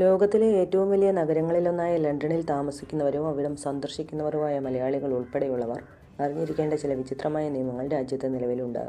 ലോകത്തിലെ ഏറ്റവും വലിയ നഗരങ്ങളിലൊന്നായ ലണ്ടനിൽ താമസിക്കുന്നവരും അവിടം സന്ദർശിക്കുന്നവരുമായ മലയാളികൾ ഉൾപ്പെടെയുള്ളവർ അറിഞ്ഞിരിക്കേണ്ട ചില വിചിത്രമായ നിയമങ്ങൾ രാജ്യത്ത് നിലവിലുണ്ട്.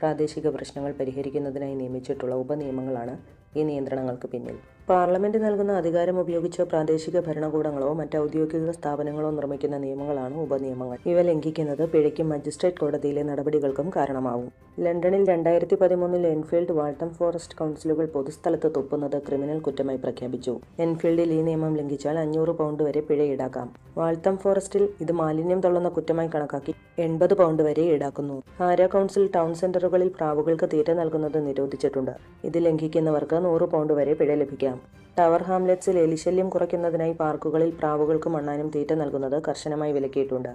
പ്രാദേശിക പ്രശ്നങ്ങൾ പരിഹരിക്കുന്നതിനായി നിയമിച്ചിട്ടുള്ള ഉപനിയമങ്ങളാണ് ഈ നിയന്ത്രണങ്ങൾക്ക് പിന്നിൽ. പാർലമെന്റ് നൽകുന്ന അധികാരം ഉപയോഗിച്ച് പ്രാദേശിക ഭരണകൂടങ്ങളോ മറ്റ് ഔദ്യോഗിക സ്ഥാപനങ്ങളോ നിർമ്മിക്കുന്ന നിയമങ്ങളാണ് ഉപനിയമങ്ങൾ. ഇവ ലംഘിക്കുന്നത് പിഴയ്ക്കും മജിസ്ട്രേറ്റ് കോടതിയിലെ നടപടികൾക്കും കാരണമാവും. ലണ്ടനിൽ രണ്ടായിരത്തി പതിമൂന്നിൽ എൻഫീൽഡ് വാൾട്ടം ഫോറസ്റ്റ് കൗൺസിലുകൾ പൊതുസ്ഥലത്ത് തുപ്പുന്നത് ക്രിമിനൽ കുറ്റമായി പ്രഖ്യാപിച്ചു. എൻഫീൽഡിൽ ഈ നിയമം ലംഘിച്ചാൽ അഞ്ഞൂറ് പൗണ്ട് വരെ പിഴ ഈടാക്കാം. വാൾട്ടം ഫോറസ്റ്റിൽ ഇത് മാലിന്യം തള്ളുന്ന കുറ്റമായി കണക്കാക്കി എൺപത് പൗണ്ട് വരെ ഈടാക്കുന്നു. ഹാര കൗൺസിൽ ടൗൺ സെന്ററുകളിൽ പ്രാവുകൾക്ക് തീറ്റ നൽകുന്നത് നിരോധിച്ചിട്ടുണ്ട്. ഇത് ലംഘിക്കുന്നവർക്ക് നൂറ് പൗണ്ട് വരെ പിഴ ലഭിക്കാം. ടവർ ഹാംലെറ്റ്സിൽ എലിശല്യം കുറയ്ക്കുന്നതിനായി പാർക്കുകളിൽ പ്രാവുകൾക്കും മണ്ണാനും തീറ്റ നൽകുന്നത് കർശനമായി വിലക്കിയിട്ടുണ്ട്.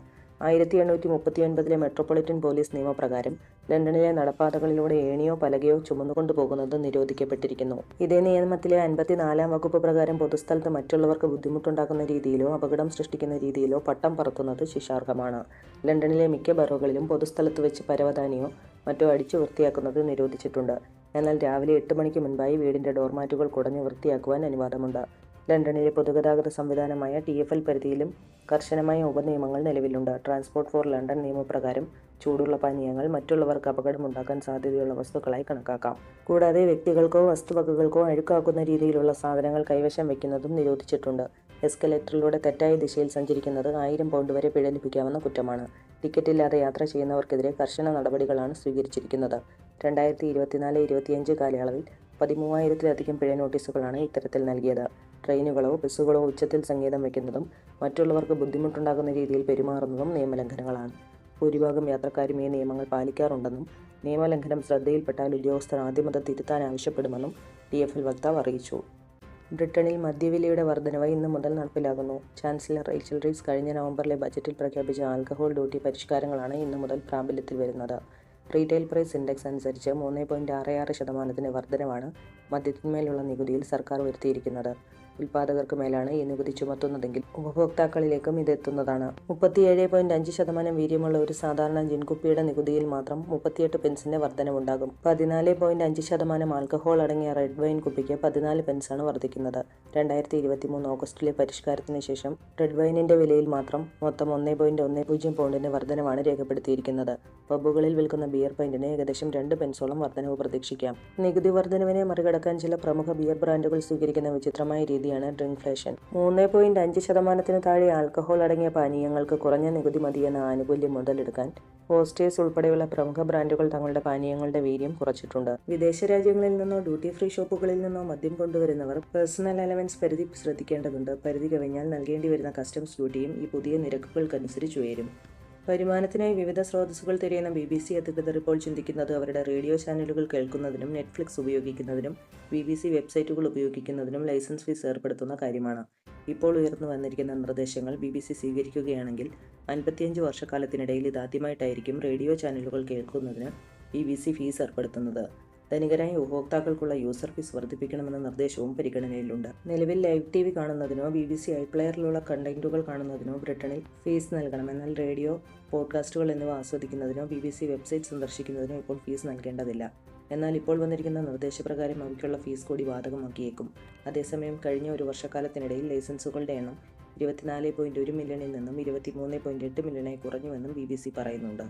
ആയിരത്തി എണ്ണൂറ്റി മുപ്പത്തിയൊൻപതിലെ മെട്രോപൊളിറ്റൻ പോലീസ് നിയമപ്രകാരം ലണ്ടനിലെ നടപ്പാതകളിലൂടെ ഏണിയോ പലകയോ ചുമന്നുകൊണ്ടു പോകുന്നത് നിരോധിക്കപ്പെട്ടിരിക്കുന്നു. ഇതേ നിയമത്തിലെ അൻപത്തിനാലാം വകുപ്പ് പ്രകാരം പൊതുസ്ഥലത്ത് മറ്റുള്ളവർക്ക് ബുദ്ധിമുട്ടുണ്ടാക്കുന്ന രീതിയിലോ അപകടം സൃഷ്ടിക്കുന്ന രീതിയിലോ പട്ടം പറത്തുന്നത് ശിക്ഷാർഹമാണ്. ലണ്ടനിലെ മിക്ക ബറോകളിലും പൊതുസ്ഥലത്ത് വെച്ച് പരവതാനിയോ മറ്റോ അടിച്ചു വൃത്തിയാക്കുന്നത് നിരോധിച്ചിട്ടുണ്ട്. എന്നാൽ രാവിലെ എട്ട് മണിക്ക് മുൻപായി വീടിന്റെ ഡോർമാറ്റുകൾ കുടഞ്ഞ് വൃത്തിയാക്കുവാൻ അനുവാദമുണ്ട്. ലണ്ടനിലെ പൊതുഗതാഗത സംവിധാനമായ ടി എഫ് എൽ പരിധിയിലും കർശനമായ ഉപനിയമങ്ങൾ നിലവിലുണ്ട്. ട്രാൻസ്പോർട്ട് ഫോർ ലണ്ടൻ നിയമപ്രകാരം ചൂടുള്ള പാനീയങ്ങൾ മറ്റുള്ളവർക്ക് അപകടമുണ്ടാക്കാൻ സാധ്യതയുള്ള വസ്തുക്കളായി കണക്കാക്കാം. കൂടാതെ വ്യക്തികൾക്കോ വസ്തുവകകൾക്കോ അഴുക്കാക്കുന്ന രീതിയിലുള്ള സാധനങ്ങൾ കൈവശം വയ്ക്കുന്നതും നിരോധിച്ചിട്ടുണ്ട്. എസ്കലേറ്ററിലൂടെ തെറ്റായ ദിശയിൽ സഞ്ചരിക്കുന്നത് ആയിരം പൗണ്ട് വരെ പിഴ ലഭിക്കാവുന്ന കുറ്റമാണ്. ടിക്കറ്റില്ലാതെ യാത്ര ചെയ്യുന്നവർക്കെതിരെ കർശന നടപടികളാണ് സ്വീകരിച്ചിരിക്കുന്നത്. രണ്ടായിരത്തി ഇരുപത്തിനാല് ഇരുപത്തിയഞ്ച് കാലയളവിൽ പതിമൂവായിരത്തിലധികം പിഴ നോട്ടീസുകളാണ് ഇത്തരത്തിൽ നൽകിയത്. ട്രെയിനുകളോ ബസ്സുകളോ ഉച്ചത്തിൽ സംഗീതം വയ്ക്കുന്നതും മറ്റുള്ളവർക്ക് ബുദ്ധിമുട്ടുണ്ടാകുന്ന രീതിയിൽ പെരുമാറുന്നതും നിയമലംഘനങ്ങളാണ്. ഭൂരിഭാഗം യാത്രക്കാരും ഈ നിയമങ്ങൾ പാലിക്കാറുണ്ടെന്നും നിയമലംഘനം ശ്രദ്ധയിൽപ്പെട്ടാൽ ഉദ്യോഗസ്ഥർ ആദ്യമത തിരുത്താൻ ആവശ്യപ്പെടുമെന്നും ഡി എഫ് എൽ വക്താവ് അറിയിച്ചു. ബ്രിട്ടനിൽ മദ്യവിലയുടെ വർധനവ് ഇന്ന് മുതൽ നടപ്പിലാകുന്നു. ചാൻസലർ റേച്ചൽ റീസ് കഴിഞ്ഞ നവംബറിലെ ബജറ്റിൽ പ്രഖ്യാപിച്ച ആൽക്കഹോൾ ഡ്യൂട്ടി പരിഷ്കാരങ്ങളാണ് ഇന്നു മുതൽ പ്രാബല്യത്തിൽ വരുന്നത്. റീറ്റെയിൽ പ്രൈസ് ഇൻഡെക്സ് അനുസരിച്ച് മൂന്ന് പോയിന്റ് ആറ് ആറ് ശതമാനത്തിന് വർധനമാണ് മദ്യത്തിന്മേലുള്ള നികുതിയിൽ സർക്കാർ വരുത്തിയിരിക്കുന്നത്. ഉൽപ്പാദകർക്ക് മേലാണ് ഈ നികുതി ചുമത്തുന്നതെങ്കിൽ ഉപഭോക്താക്കളിലേക്കും ഇത് എത്തുന്നതാണ്. മുപ്പത്തിയേഴ് പോയിന്റ് അഞ്ച് ശതമാനം വീര്യമുള്ള ഒരു സാധാരണ ജിൻകുപ്പിയുടെ നികുതിയിൽ മാത്രം മുപ്പത്തിയെട്ട് പെൻസിന്റെ വർധനവുണ്ടാകും. പതിനാല് പോയിന്റ് അഞ്ച് ശതമാനം ആൽക്കഹോൾ അടങ്ങിയ റെഡ് വൈൻ കുപ്പിക്ക് പതിനാല് പെൻസാണ് വർദ്ധിക്കുന്നത് രണ്ടായിരത്തി ഇരുപത്തി മൂന്ന് ഓഗസ്റ്റിലെ പരിഷ്കാരത്തിന് ശേഷം റെഡ് വൈനിന്റെ വിലയിൽ മാത്രം മൊത്തം ഒന്നേ പോയിന്റ് ഒന്ന് പൂജ്യം പൗണ്ടിന്റെ വർധനമാണ് രേഖപ്പെടുത്തിയിരിക്കുന്നത്. പബ്ബുകളിൽ വിൽക്കുന്ന ബിയർ പൈന്റിന് ഏകദേശം രണ്ട് പെൻസോളം വർധനവ് പ്രതീക്ഷിക്കാം. നികുതി വർധനവിനെ മറികടക്കാൻ ചില പ്രമുഖ ബിയർ ബ്രാൻഡുകൾ സ്വീകരിക്കുന്ന വിചിത്രമായ രീതിയാണ് ഡ്രിങ്ക്ഫ്ലേഷൻ. മൂന്ന് പോയിന്റ് അഞ്ച് ശതമാനത്തിന് താഴെ ആൽക്കഹോൾ അടങ്ങിയ പാനീയങ്ങൾക്ക് കുറഞ്ഞ നികുതി മതിയെന്ന ആനുകൂല്യം മുതലെടുക്കാൻ ഹോസ്റ്റേഴ്സ് ഉൾപ്പെടെയുള്ള പ്രമുഖ ബ്രാൻഡുകൾ തങ്ങളുടെ പാനീയങ്ങളുടെ വീര്യം കുറച്ചിട്ടുണ്ട്. വിദേശ രാജ്യങ്ങളിൽ നിന്നോ ഡ്യൂട്ടി ഫ്രീ ഷോപ്പുകളിൽ നിന്നോ മദ്യം കൊണ്ടുവരുന്നവർ പേഴ്സണൽ അലവൻസ് പരിധി ശ്രദ്ധിക്കേണ്ടതുണ്ട്. പരിധി കവിഞ്ഞാൽ നൽകേണ്ടി വരുന്ന കസ്റ്റംസ് ഡ്യൂട്ടിയും ഈ പുതിയ നിരക്കുകൾക്കനുസരിച്ച് ഉയരും. വരുമാനത്തിനായി വിവിധ സ്രോതസ്സുകൾ തിരയുന്ന ബി ബി സി അധികൃതർ ഇപ്പോൾ ചിന്തിക്കുന്നത് അവരുടെ റേഡിയോ ചാനലുകൾ കേൾക്കുന്നതിനും നെറ്റ്ഫ്ലിക്സ് ഉപയോഗിക്കുന്നതിനും ബി ബി സി വെബ്സൈറ്റുകൾ ഉപയോഗിക്കുന്നതിനും ലൈസൻസ് ഫീസ് ഏർപ്പെടുത്തുന്ന കാര്യമാണ്. ഇപ്പോൾ ഉയർന്നു വന്നിരിക്കുന്ന നിർദ്ദേശങ്ങൾ ബി ബി സി സ്വീകരിക്കുകയാണെങ്കിൽ അൻപത്തിയഞ്ച് വർഷക്കാലത്തിനിടയിൽ ഇതാദ്യമായിട്ടായിരിക്കും റേഡിയോ ചാനലുകൾ കേൾക്കുന്നതിന് ബി ബി സി ഫീസ് ഏർപ്പെടുത്തുന്നത്. ധനികരായ ഉപഭോക്താക്കൾക്കുള്ള യൂസർ ഫീസ് വർദ്ധിപ്പിക്കണമെന്ന നിർദ്ദേശവും പരിഗണനയിലുണ്ട്. നിലവിൽ ലൈവ് ടി വി കാണുന്നതിനോ ബി ബി സി ഐ പ്ലെയറിലുള്ള കണ്ടന്റുകൾ കാണുന്നതിനോ ബ്രിട്ടനിൽ ഫീസ് നൽകണം. എന്നാൽ റേഡിയോ പോഡ്കാസ്റ്റുകൾ എന്നിവ ആസ്വദിക്കുന്നതിനോ ബി ബി സി വെബ്സൈറ്റ് സന്ദർശിക്കുന്നതിനോ ഇപ്പോൾ ഫീസ് നൽകേണ്ടതില്ല. എന്നാൽ ഇപ്പോൾ വന്നിരിക്കുന്ന നിർദ്ദേശപ്രകാരം അവയ്ക്കുള്ള ഫീസ് കൂടി ബാധകമാക്കിയേക്കും അതേസമയം കഴിഞ്ഞ ഒരു വർഷക്കാലത്തിനിടയിൽ ലൈസൻസുകളുടെ എണ്ണം ഇരുപത്തിനാല് പോയിന്റ് ഒരു മില്യണിൽ നിന്നും ഇരുപത്തിമൂന്ന് പോയിന്റ് എട്ട് മില്യണായി കുറഞ്ഞുവെന്നും ബി ബി സി പറയുന്നുണ്ട്.